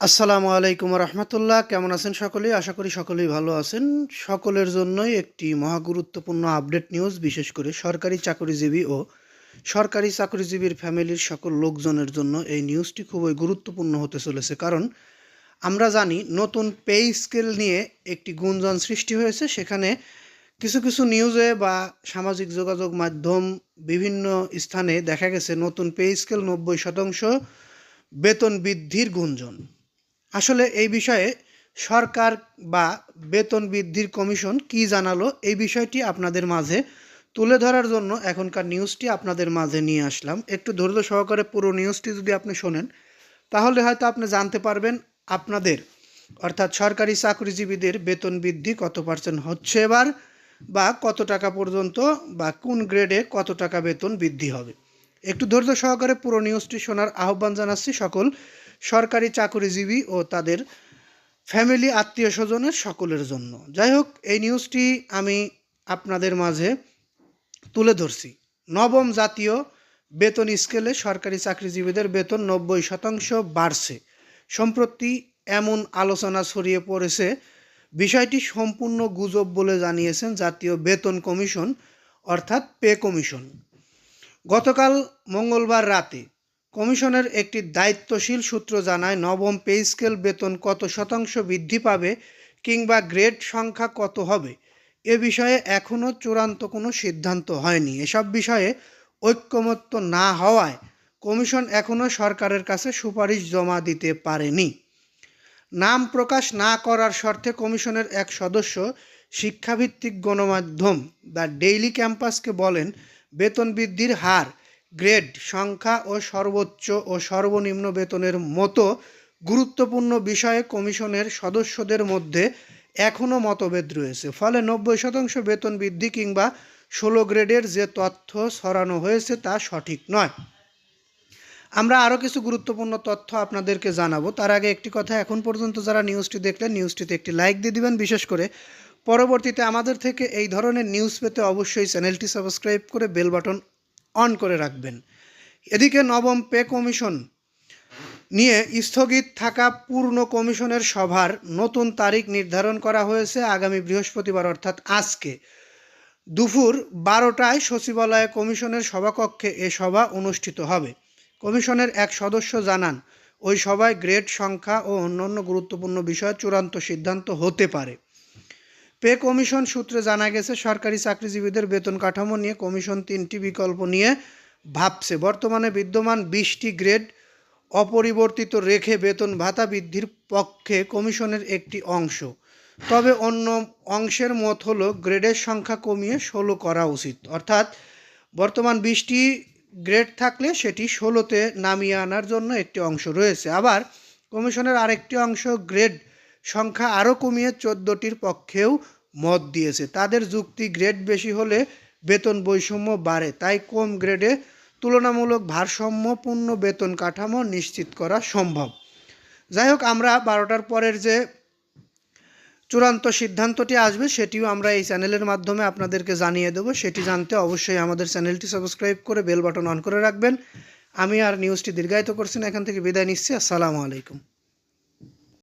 আসসালামু আলাইকুম রহমতুল্লাহ। কেমন আছেন সকলেই আশা করি সকলেই ভালো আছেন। সকলের জন্যই একটি মহা গুরুত্বপূর্ণ আপডেট নিউজ, বিশেষ করে সরকারি চাকরিজীবী ও সরকারি চাকরিজীবীর ফ্যামিলির সকল লোকজনের জন্য এই নিউজটি খুবই গুরুত্বপূর্ণ হতে চলেছে। কারণ আমরা জানি, নতুন পে স্কেল নিয়ে একটি গুঞ্জন সৃষ্টি হয়েছে। সেখানে কিছু কিছু নিউজে বা সামাজিক যোগাযোগ মাধ্যম বিভিন্ন স্থানে দেখা গেছে, নতুন পে স্কেল নব্বই শতাংশ বেতন বৃদ্ধির গুঞ্জন। আসলে এই বিষয়ে সরকার বা বেতন বৃদ্ধির কমিশন কি জানালো এই বিষয়টি আপনাদের মাঝে তুলে ধরার জন্য এখনকার নিউজটি আপনাদের মাঝে নিয়ে আসলাম। একটু ধৈর্য সহকারে পুরো নিউজটি যদি আপনি শোনেন, তাহলে হয়তো আপনি জানতে পারবেন আপনাদের, অর্থাৎ সরকারি চাকরিজীবীদের বেতন বৃদ্ধি কত পার্সেন্ট হচ্ছে এবার বা কত টাকা পর্যন্ত বা কোন গ্রেডে কত টাকা বেতন বৃদ্ধি হবে। একটু ধৈর্য সহকারে পুরো নিউজটি শোনার আহ্বান জানাচ্ছি সকল সরকারি চাকরিজীবী ও তাদের ফ্যামিলি আত্মীয় স্বজনের সকলের জন্য। যাই হোক, এই নিউজটি আমি আপনাদের মাঝে তুলে ধরছি। নবম জাতীয় বেতন স্কেলে সরকারি চাকরিজীবীদের বেতন নব্বই শতাংশ বাড়ছে। সম্প্রতি এমন আলোচনা ছড়িয়ে পড়েছে। বিষয়টি সম্পূর্ণ গুজব বলে জানিয়েছেন জাতীয় বেতন কমিশন, অর্থাৎ পে কমিশন। গতকাল মঙ্গলবার রাতে কমিশনের একটি দায়িত্বশীল সূত্র জানায়, নবম পে স্কেল বেতন কত শতাংশ বৃদ্ধি পাবে কিংবা গ্রেড সংখ্যা কত হবে? এ বিষয়ে এখনও চূড়ান্ত কোনো সিদ্ধান্ত হয়নি। এসব বিষয়ে ঐক্যমত্য না হওয়ায় কমিশন এখনও সরকারের কাছে সুপারিশ জমা দিতে পারেনি। নাম প্রকাশ না করার শর্তে কমিশনের এক সদস্য, শিক্ষাভিত্তিক গণমাধ্যম দ্য ডেইলি ক্যাম্পাসকে বলেন, বেতন বৃদ্ধির হার গ্রেড, সংখ্যা ও সর্বোচ্চ ও সর্বনিম্ন বেতনের মতো গুরুত্বপূর্ণ বিষয়ে কমিশনের সদস্যদের মধ্যে এখনও মতভেদ রয়েছে। ফলে নব্বই শতাংশ বেতন বৃদ্ধি কিংবা ষোলো গ্রেডের যে তথ্য ছড়ানো হয়েছে তা সঠিক নয়। আমরা আরও কিছু গুরুত্বপূর্ণ তথ্য আপনাদেরকে জানাব। তার আগে একটি কথা, এখন পর্যন্ত যারা নিউজটি দেখলেন, নিউজটিতে একটি লাইক দিয়ে দিবেন। বিশেষ করে পরবর্তীতে আমাদের থেকে এই ধরনের নিউজ পেতে অবশ্যই চ্যানেলটি সাবস্ক্রাইব করে বেল বাটন অন করে রাখবেন। এদিকে নবম পে কমিশন নিয়ে স্থগিত থাকা পূর্ণ কমিশনের সভার নতুন তারিখ নির্ধারণ করা হয়েছে আগামী বৃহস্পতিবার, অর্থাৎ আজকে। দুপুর বারোটায় সচিবালয়ে কমিশনের সভাকক্ষে এ সভা অনুষ্ঠিত হবে। কমিশনের এক সদস্য জানান, ওই সভায় গ্রেড, সংখ্যা ও অন্যান্য গুরুত্বপূর্ণ বিষয়ে চূড়ান্ত সিদ্ধান্ত হতে পারে। পে কমিশন সূত্রে জানা গেছে, সরকারি চাকরিজীবীদের বেতন কাঠামো নিয়ে কমিশন তিনটি বিকল্প নিয়ে ভাবছে। বর্তমানে বিদ্যমান বিশটি গ্রেড অপরিবর্তিত রেখে বেতন ভাতা বৃদ্ধির পক্ষে কমিশনের একটি অংশ। তবে অন্য অংশের মত হলো, গ্রেডের সংখ্যা কমিয়ে ষোলো করা উচিত। অর্থাৎ বর্তমান বিশটি গ্রেড থাকলে সেটি ষোলোতে নামিয়ে আনার জন্য একটি অংশ রয়েছে। আবার কমিশনের আরেকটি অংশ, গ্রেড সংখ্যা আরও কমিয়ে চোদ্দোটির পক্ষেও মত দিয়েছে। তাদের যুক্তি গ্রেড বেশি হলে বেতন বৈষম্য বাড়ে, তাই কম গ্রেডে তুলনামূলক ভারসাম্যপূর্ণ বেতন কাঠামো নিশ্চিত করা সম্ভব। যাই হোক, আমরা বারোটার পরের যে চূড়ান্ত সিদ্ধান্তটি আসবে, সেটিও আমরা এই চ্যানেলের মাধ্যমে আপনাদেরকে জানিয়ে দেবো। সেটি জানতে অবশ্যই আমাদের চ্যানেলটি সাবস্ক্রাইব করে বেল বাটন অন করে রাখবেন। আমি আর নিউজটি দীর্ঘায়িত করছি না, এখান থেকে বিদায় নিচ্ছি। আসসালামু আলাইকুম।